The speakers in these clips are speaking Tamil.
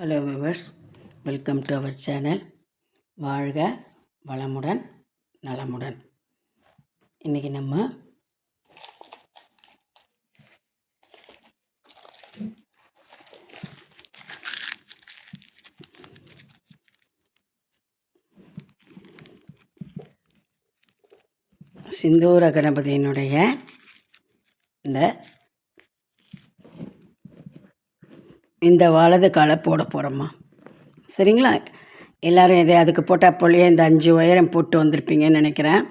Hello viewers welcome to our channel வாழ்க வளமுடன் நலமுடன். இன்றைக்கி நம்ம சிந்தூர கணபதியினுடைய இந்த இந்த வலது காலை போட போகிறோம்மா சரிங்களா? எல்லோரும் இதை அதுக்கு போட்டால் போலயே இந்த அஞ்சு உயரம் போட்டு வந்திருப்பீங்கன்னு நினைக்கிறேன்.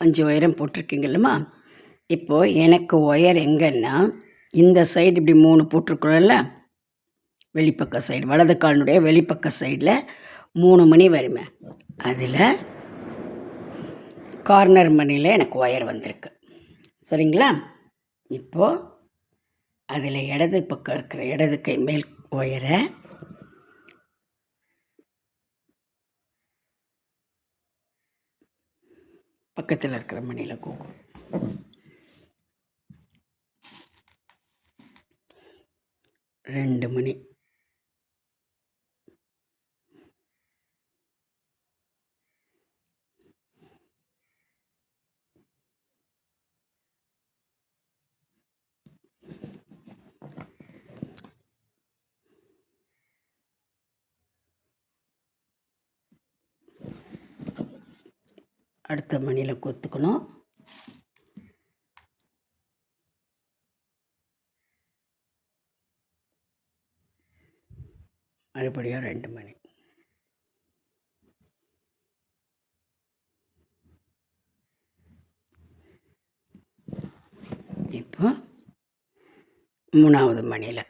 அஞ்சு உயரம் போட்டிருக்கீங்கல்லம்மா. இப்போது எனக்கு ஒயர் எங்கன்னா இந்த சைடு இப்படி மூணு போட்டிருக்குறோம்ல வெளிப்பக்க சைடு வலது காலினுடைய வெளிப்பக்க சைடில் மூணு மணி வருமே. அதில் கார்னர் மணியில் எனக்கு ஒயர் வந்திருக்கு. சரிங்களா? இப்போது அதில் இடது பக்கம் இருக்கிற இடது கை மேல் ஒயரை பக்கத்தில் இருக்கிற மணியில் கூக்கும். ரெண்டு மணி. அடுத்த மணியில் கொத்துக்கணும். மறுபடியும் ரெண்டு மணி. இப்போ மூணாவது மணியில்.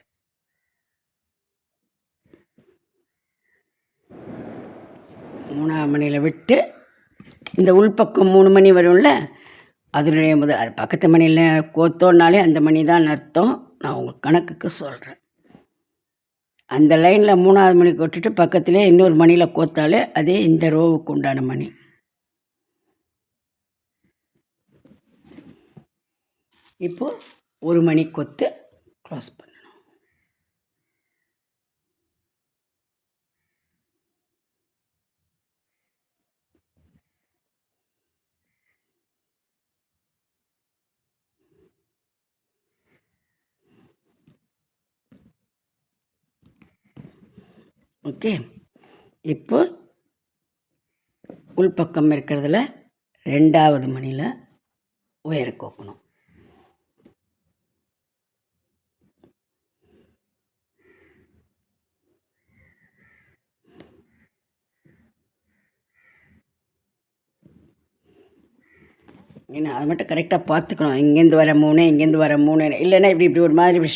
மூணாவது மணியில் விட்டு இந்த உள்பக்கம் மூணு மணி வரும்ல அதனுடைய முதல் அது பக்கத்து மணியில் கோத்தோன்னாலே அந்த மணி தான் அர்த்தம். நான் உங்கள் கணக்குக்கு சொல்கிறேன் அந்த லைனில் மூணாவது மணிக்கு விட்டுட்டு பக்கத்துலேயே இன்னொரு மணியில் கோத்தாலே அதே இந்த ரோவுக்கு உண்டான மணி. இப்போது ஒரு மணி கொத்து க்ளோஸ் பண்ணணும் ஓகே? இப்போ உள்பக்கம் இருக்கிறதுல ரெண்டாவது மணியில் உயர கோக்கணும். ஏன்னா அதை மட்டும் கரெக்டாக பார்த்துக்கணும். இங்கேருந்து வர மூணு இங்கேருந்து வர மூணு. இல்லைன்னா இப்படி இப்படி ஒரு மாதிரி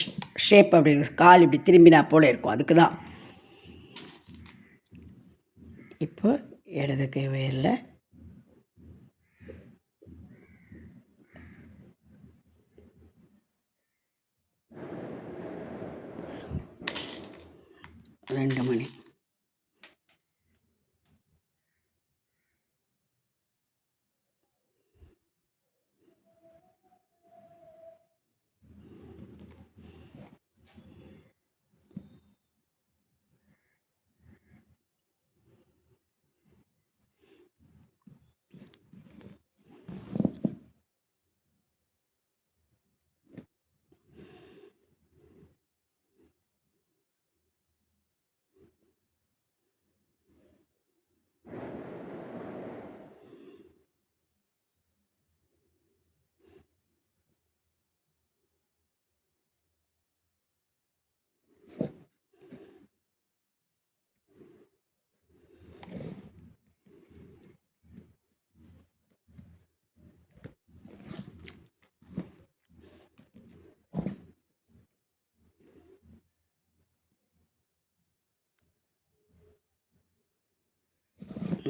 ஷேப் அப்படி கால் இப்படி திரும்பினா போல இருக்கும். அதுக்கு தான் இப்போ இடது கை வயலில் ரெண்டு மணி.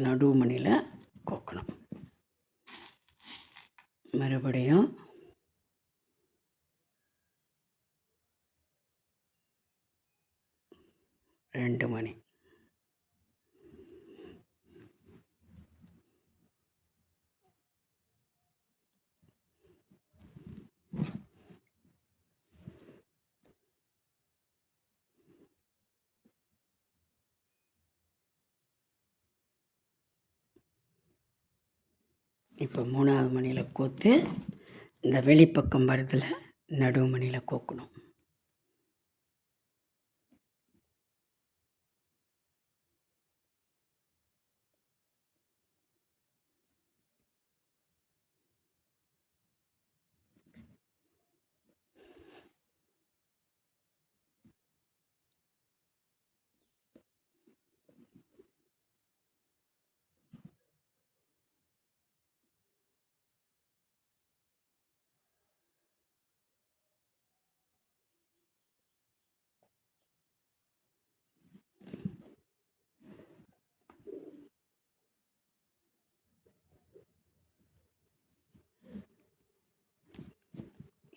நடுவுமணியில் கோக்கணும். மறுபடியும் ரெண்டு மணி. இப்போ மூணாவது மணியில் கோத்து இந்த வெளிப்பக்கம் வருதில் நடு மணியில் கோக்கணும்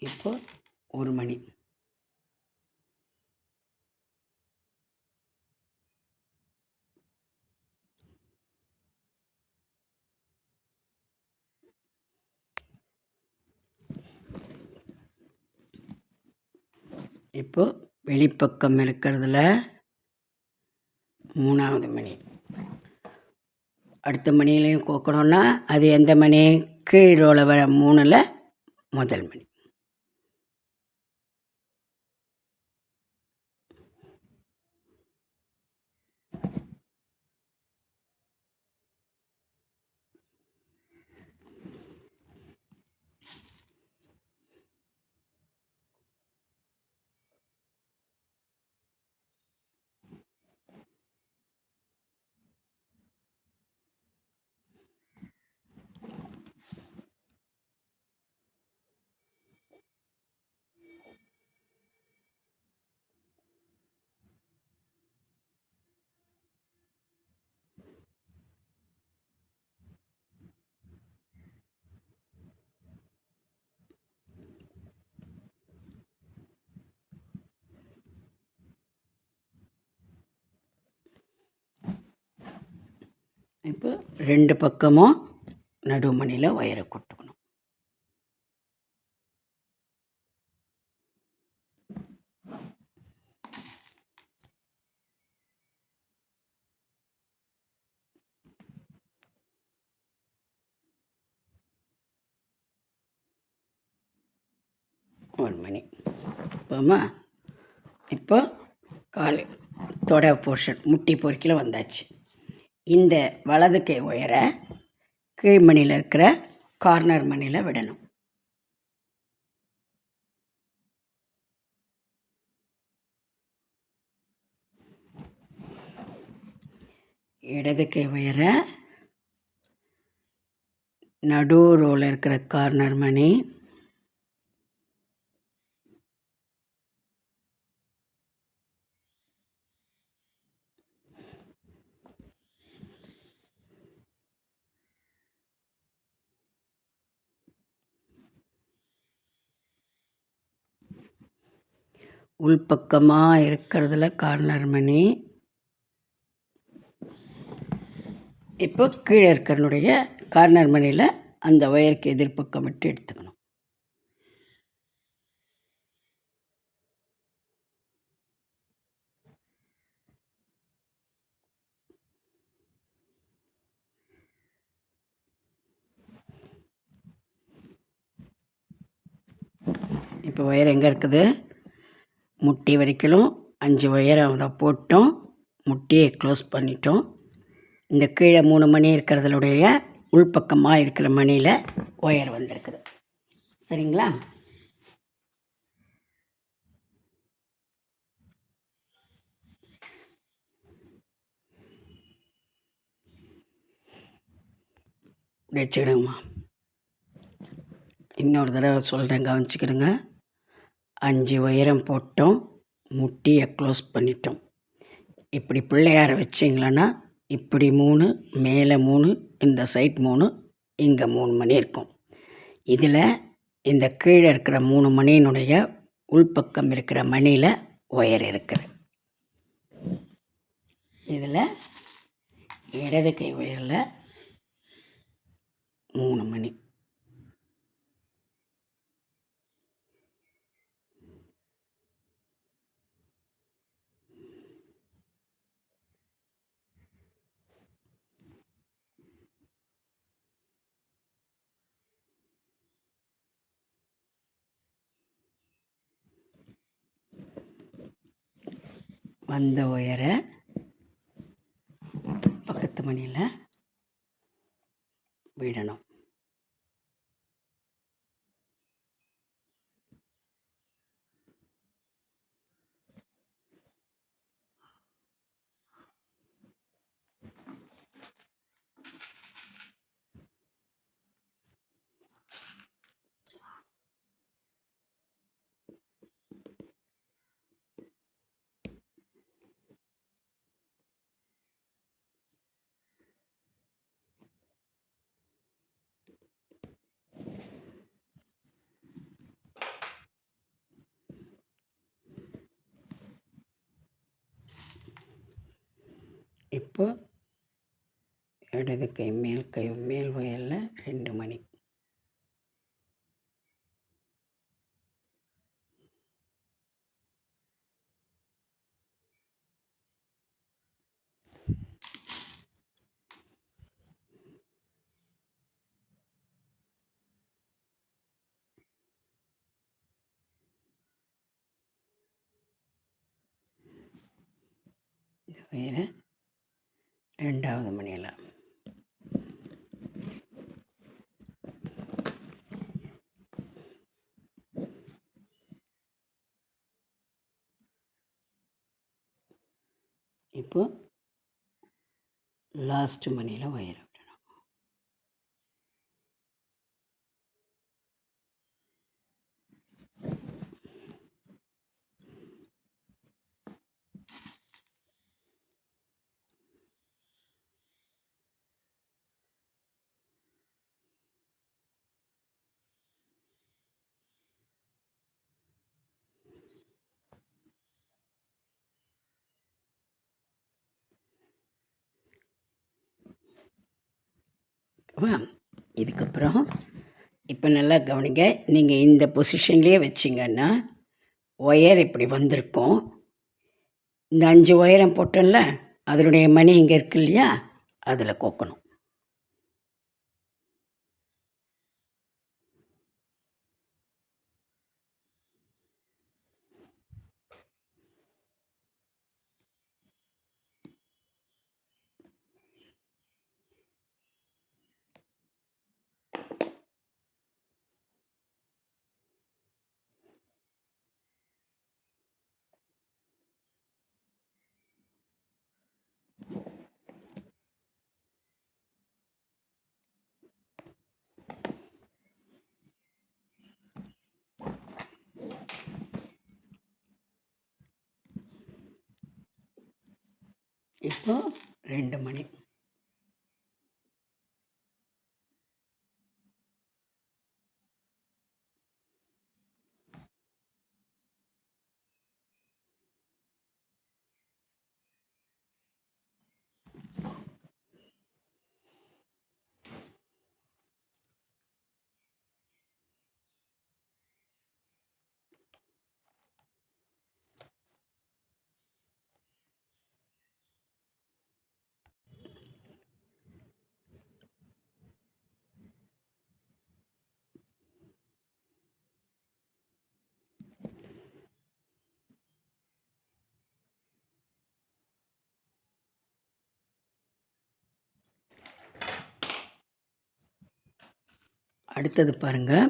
இப்போ ஒரு மணி. இப்போ வெளிப்பக்கம் இருக்கிறதுல மூணாவது மணி. அடுத்த மணிலையும் கோக்கணும்னா அது எந்த மணி கீழோல வர மூணில் முதல் மணி. இப்போ ரெண்டு பக்கமும் நடுமணியில் ஒயரை கொட்டுக்கணும் ஒரு மணி. இப்போமா இப்போ கால் தொடை போர்ஷன் முட்டி பொறுக்கில் வந்தாச்சு. இந்த வலது கை உயர கீழ்மணியில் இருக்கிற கார்னர் மணியில் விடணும். இடது கை உயர நடு ரோவில் இருக்கிற கார்னர் மணி. உள்பக்கமாக இருக்கிறதுல கார்னர் மணி இப்போ கீழே இருக்கிறனுடைய கார்னர் மணியில் அந்த ஒயருக்கு எதிர்ப்பக்கம் விட்டு எடுத்துக்கணும். இப்போ ஒயர் எங்கே இருக்குது? முட்டி வரைக்கும் அஞ்சு உயரம் அதை போட்டோம். முட்டியை க்ளோஸ் பண்ணிட்டோம். இந்த கீழே மூணு மணி இருக்கிறதுடைய உள்பக்கமாக இருக்கிற மணியில் ஒயர் வந்திருக்குது. சரிங்களா? வச்சுக்கிடுங்கம்மா. இன்னொரு தடவை சொல்கிறேன் கவனிச்சுக்கிடுங்க. அஞ்சு உயரம் போட்டோம் முட்டியை க்ளோஸ் பண்ணிட்டோம். இப்படி பிள்ளையார வச்சிங்களன்னா இப்படி மூணு மேலே மூணு இந்த சைட் மூணு இங்கே மூணு மணி இருக்கும். இதில் இந்த கீழே இருக்கிற மூணு மணியினுடைய உள்பக்கம் இருக்கிற மணியில் ஒயர் இருக்குது. இதில் இடது கை ஒயரில் மூணு மணி. வந்த ஒயரை பக்கத்து மணியில் விடணும். இப்போது இடது கை மேல் கை மேல் வயலில் ரெண்டு மணி இந்த வயலை ரெண்டாவது மணியில் இப்போ லாஸ்ட் மணியில் வயிறு. இதுக்கப்புறம் இப்போ நல்லா கவனிங்க. நீங்கள் இந்த பொசிஷன்லேயே வச்சிங்கன்னா ஒயர் இப்படி வந்திருக்கும். இந்த அஞ்சு ஒயரம் போட்டோம்ல அதனுடைய மணி இங்கே இருக்கு இல்லையா? அதில் கோக்கணும். இப்போது ரெண்டு மணி அடுத்தது பாருங்கள்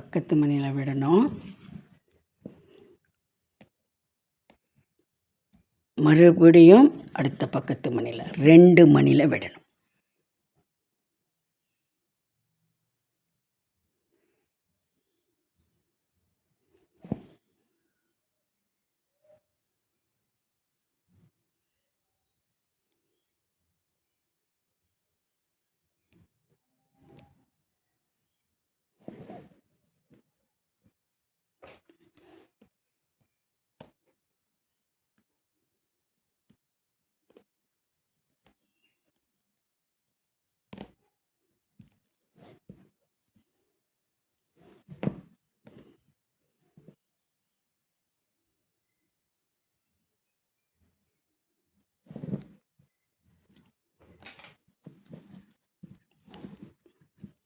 பக்கத்து மணியில் விடணும். மறுபடியும் அடுத்த பக்கத்து மணியில் ரெண்டு மணியில் விடணும்.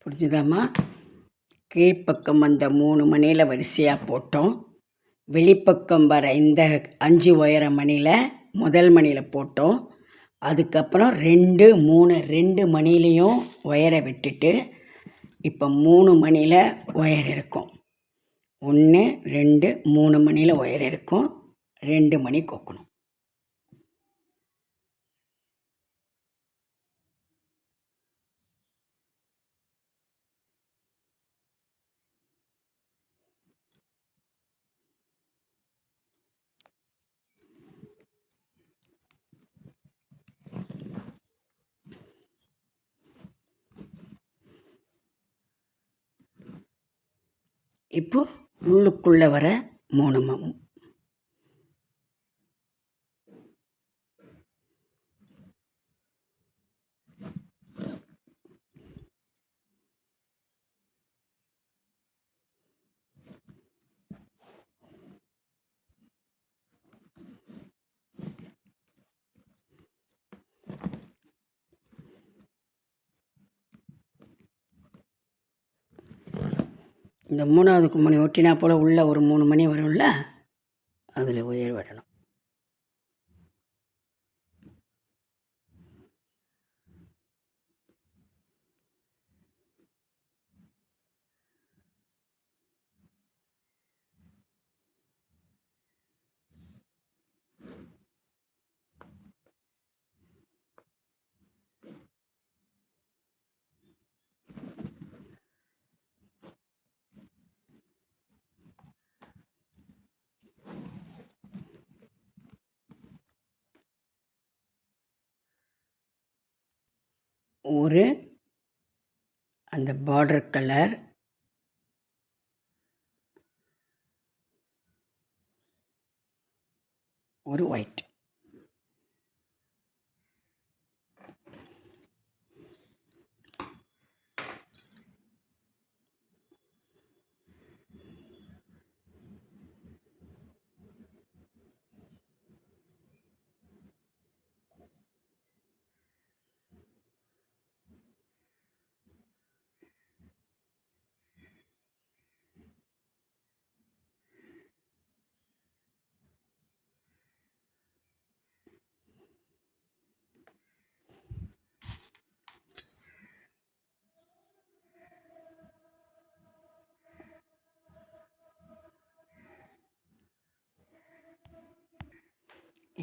புரிஞ்சுதாம்மா? கீழ்ப்பக்கம் அந்த மூணு மணியில் வரிசையாக போட்டோம். வெளிப்பக்கம் வர இந்த அஞ்சு உயர மணியில் முதல் மணியில் போட்டோம். அதுக்கப்புறம் ரெண்டு மூணு ரெண்டு மணிலையும் ஒயரை விட்டுட்டு இப்போ மூணு மணியில் ஒயர் இருக்கும். ஒன்று ரெண்டு மூணு மணியில் ஒயர் இருக்கும். ரெண்டு மணி கோக்கணும். இப்போ உள்ளுக்குள்ளே வர மௌனமாகவும் இந்த மூணாவது கும்மணி ஒட்டினா போல் உள்ளே ஒரு மூணு மணி வரும்ல அதில் உயர் வரணும். ஒரு அந்த பார்டர் கலர் ஒரு ஒயிட்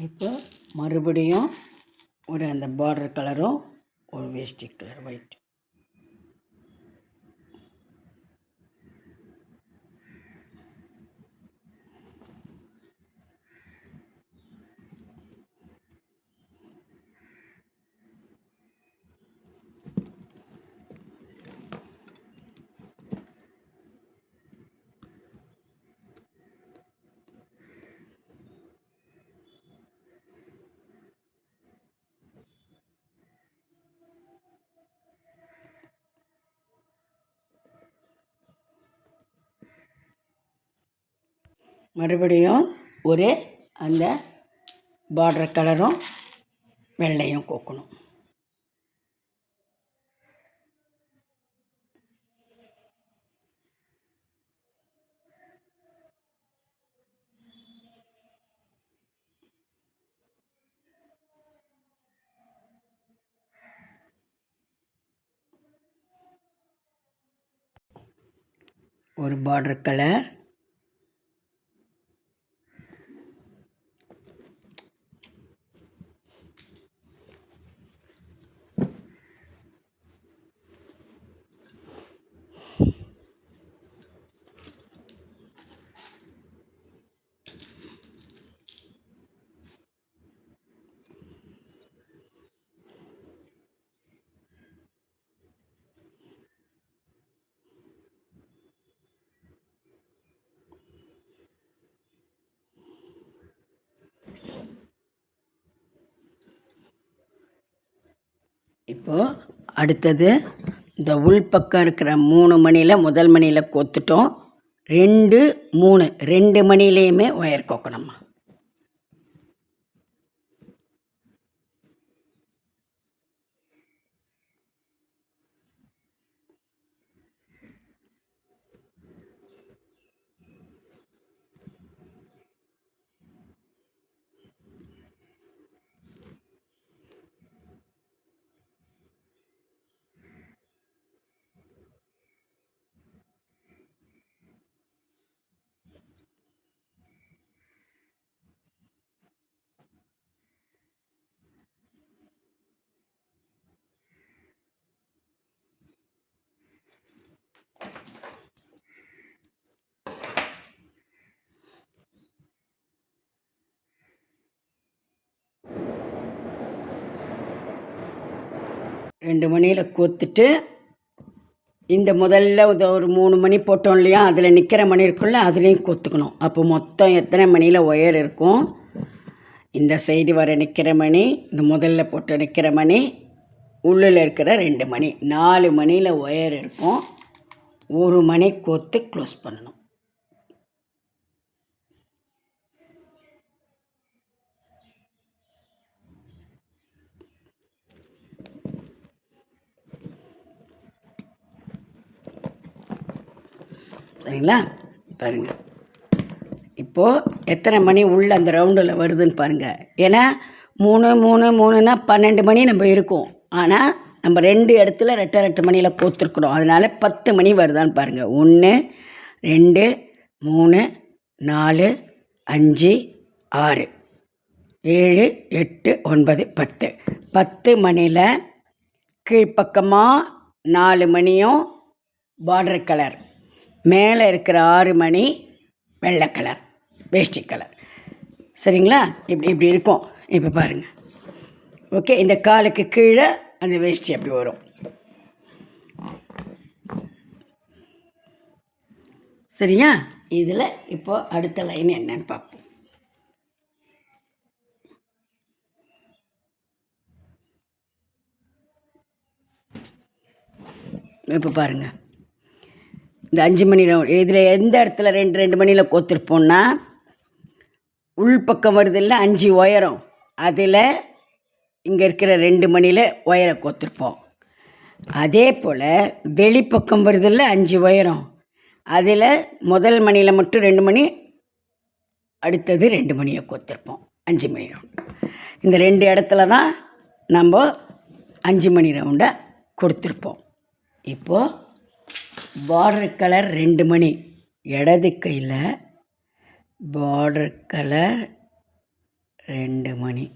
இப்போ மறுபடியும் ஒரு அந்த பார்டர் கலரும் ஒரு வேஷ்டி கலர் ஒயிட் மறுபடியும் ஒரு அந்த பார்டர் கலரும் வெள்ளையும் கோக்கணும். ஒரு பார்டர் கலர் இப்போது அடுத்தது இந்த உள் பக்கம் இருக்கிற மூணு மணியில் முதல் மணியில் கோத்துட்டோம். ரெண்டு மூணு ரெண்டு மணிலேயுமே ஒயர் கோக்கணும்மா. ரெண்டு மணியில் கோத்துட்டு இந்த முதல்ல ஒரு மூணு மணி போட்டோம் இல்லையா? அதில் நிற்கிற மணி இருக்குல்ல அதுலேயும் கொத்துக்கணும். அப்போ மொத்தம் எத்தனை மணியில் ஒயர் இருக்கும்? இந்த சைடு வர நிற்கிற மணி இந்த முதல்ல போட்ட நிற்கிற மணி உள்ளில் இருக்கிற ரெண்டு மணி. நாலு மணியில் ஒயர் இருக்கும். ஒரு மணி கோத்து க்ளோஸ் பண்ணணும். சரிங்களா? பாருங்கள் இப்போது எத்தனை மணி உள்ளே அந்த ரவுண்டில் வருதுன்னு பாருங்கள் ஏன்னா மூணு மூணு மூணுனா பன்னெண்டு மணி நம்ம இருக்கும். ஆனால் நம்ம ரெண்டு இடத்துல ரெட்டை ரெட்டு மணியில் கோத்துருக்குறோம். அதனால் பத்து மணி வருதான்னு பாருங்கள் ஒன்று ரெண்டு மூணு நாலு அஞ்சு ஆறு ஏழு எட்டு ஒன்பது பத்து. பத்து மணியில் கீழ்ப்பக்கமாக நாலு மணியும் பார்டர் கலர் மேலே இருக்கிற ஆறு மணி வெள்ளை கலர் வேஷ்டி கலர். சரிங்களா? இப்படி இப்படி இருக்கும். இப்போ பாருங்கள் ஓகே இந்த காலுக்கு கீழே அந்த வேஷ்டி அப்படி வரும். சரியா? இதில் இப்போ அடுத்த லைன் என்னன்னு பார்ப்போம். இப்போ பாருங்கள் இந்த அஞ்சு மணி ரவுண்ட் இதில் எந்த இடத்துல ரெண்டு ரெண்டு மணியில் கோத்திருப்போம்னா உள்பக்கம் வருதில்ல அஞ்சு உயரம் அதில் இங்கே இருக்கிற ரெண்டு மணியில் ஒயரை கோத்திருப்போம். அதே போல் வெளிப்பக்கம் வருதில்ல அஞ்சு உயரம் அதில் முதல் மணியில் மட்டும் ரெண்டு மணி அடுத்தது ரெண்டு மணியை கோத்திருப்போம் அஞ்சு மணி ரவுண்டு இந்த ரெண்டு இடத்துல தான் நம்ம அஞ்சு மணி ரவுண்டை கொடுத்துருப்போம். இப்போது பார்டர் கலர் ரெண்டு மணி. இடது கையில் பார்டர் கலர் ரெண்டு மணி.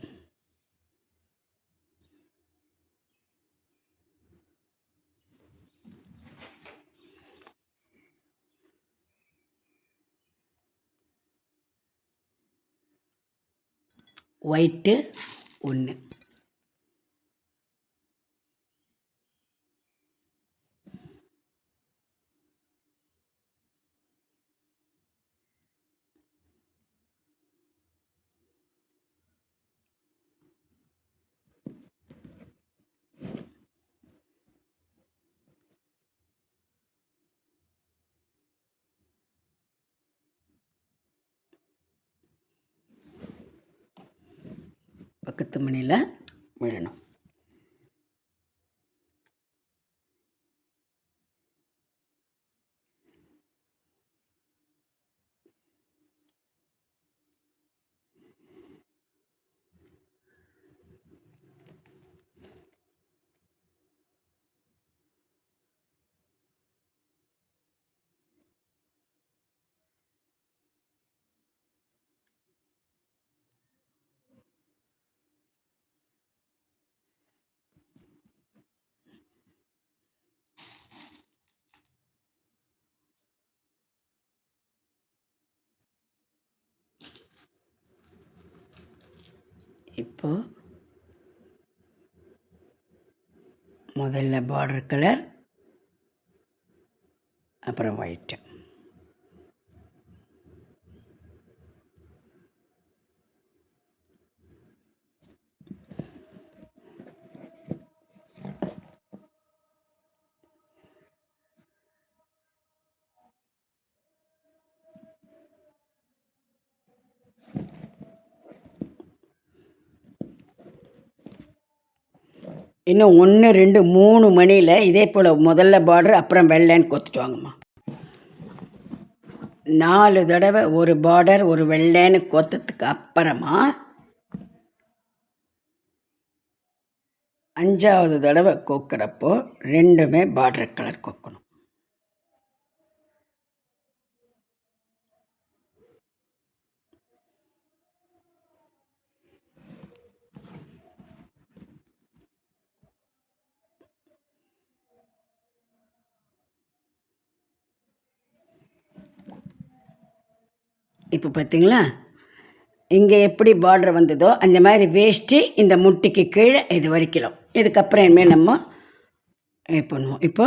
ஒயிட்டு ஒன்று பக்கத்து மணியில் விழணும் இப்போ முதல்ல பார்டர் கலர் அப்புறம் ஒயிட்டு இன்னும் ஒன்று ரெண்டு மூணு மணியில் இதே போல் முதல்ல பார்டர் அப்புறம் வெள்ளைன்னு கொத்துட்டு வாங்கம்மா. நாலு தடவை ஒரு பார்டர் ஒரு வெள்ளைன்னு கொத்ததுக்கு அப்புறமா அஞ்சாவது தடவை கோக்கிறப்போ ரெண்டுமே பார்டர் கலர் கோக்கணும். இப்போ பார்த்தீங்களா? இங்கே எப்படி பார்டர் வந்ததோ அந்த மாதிரி வேஷ்டி இந்த முட்டிக்கு கீழே இது வரைக்கும். இதுக்கப்புறம் இனிமேல் நம்ம இது பண்ணுவோம். இப்போ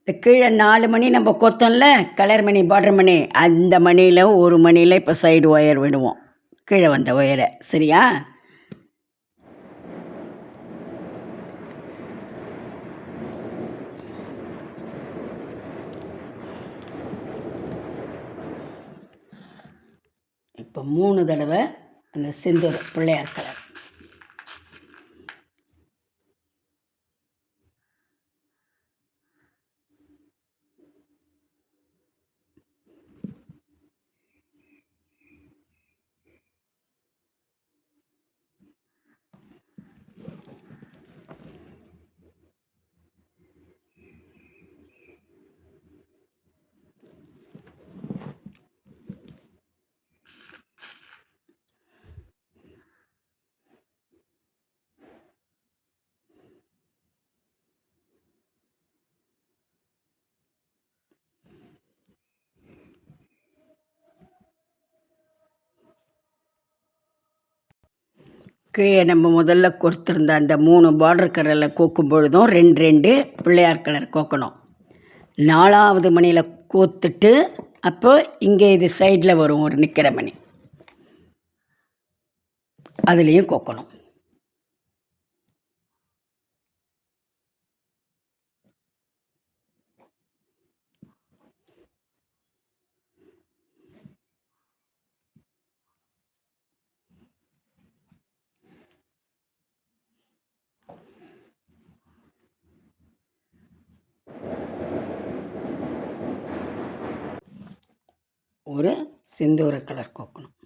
இந்த கீழே நாலு மணி நம்ம கொத்தோம்ல கலர் மணி பார்டர் மணி அந்த மணியில் ஒரு மணியில் இப்போ சைடு ஒயர் விடுவோம். கீழே வந்த ஒயரை சரியா? இப்போ மூணு தடவை அந்த செந்தூர் பிள்ளையார் கலர் கீழே நம்ம முதல்ல கொடுத்துருந்த அந்த மூணு பார்டர் கலரில் கோக்கும் பொழுதும் ரெண்டு ரெண்டு பிள்ளையார் கலர் கோக்கணும். நாலாவது மணியில் கோத்துட்டு அப்போ இங்கே இது சைடில் வரும் ஒரு நிற்கிற மணி. அதுலேயும் கோக்கணும். ஒரு செந்தூர கலர் கோக்கணும்.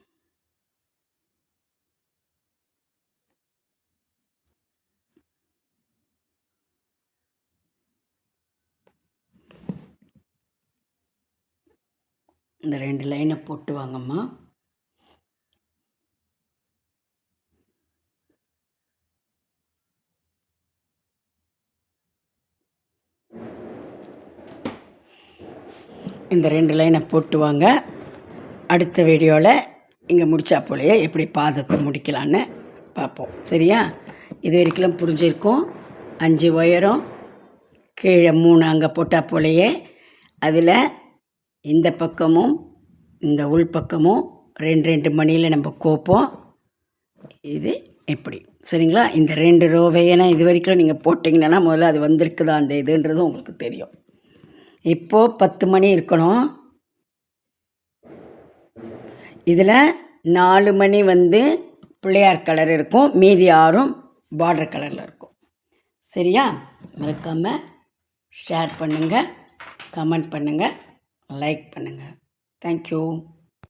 இந்த ரெண்டு லைனை போட்டு வாங்கம்மா. இந்த ரெண்டு லைனை போட்டு வாங்க. அடுத்த வீடியோவில் இங்கே முடிச்சா போலையே எப்படி பாதத்தை முடிக்கலான்னு பார்ப்போம். சரியா? இது வரைக்கும் புரிஞ்சிருக்கும். அஞ்சு உயரம் கீழே மூணு அங்கே போட்டால் போலையே. அதில் இந்த பக்கமும் இந்த உள்பக்கமும் ரெண்டு ரெண்டு மணியில் நம்ம கோப்போம். இது எப்படி? சரிங்களா? இந்த ரெண்டு ரோவையனா இது வரைக்கும் நீங்கள் போட்டிங்கன்னா முதல்ல அது வந்திருக்குதா அந்த இதுன்றது உங்களுக்கு தெரியும். இப்போது பத்து மணி இருக்கணும். இதில் நாலு மணி வந்து பிள்ளையார் கலர் இருக்கும் மீதி ஆறும் பார்டர் கலரில் இருக்கும். சரியா? மறக்காமல் ஷேர் பண்ணுங்கள் கமெண்ட் பண்ணுங்கள் லைக் பண்ணுங்கள் தேங்க்யூ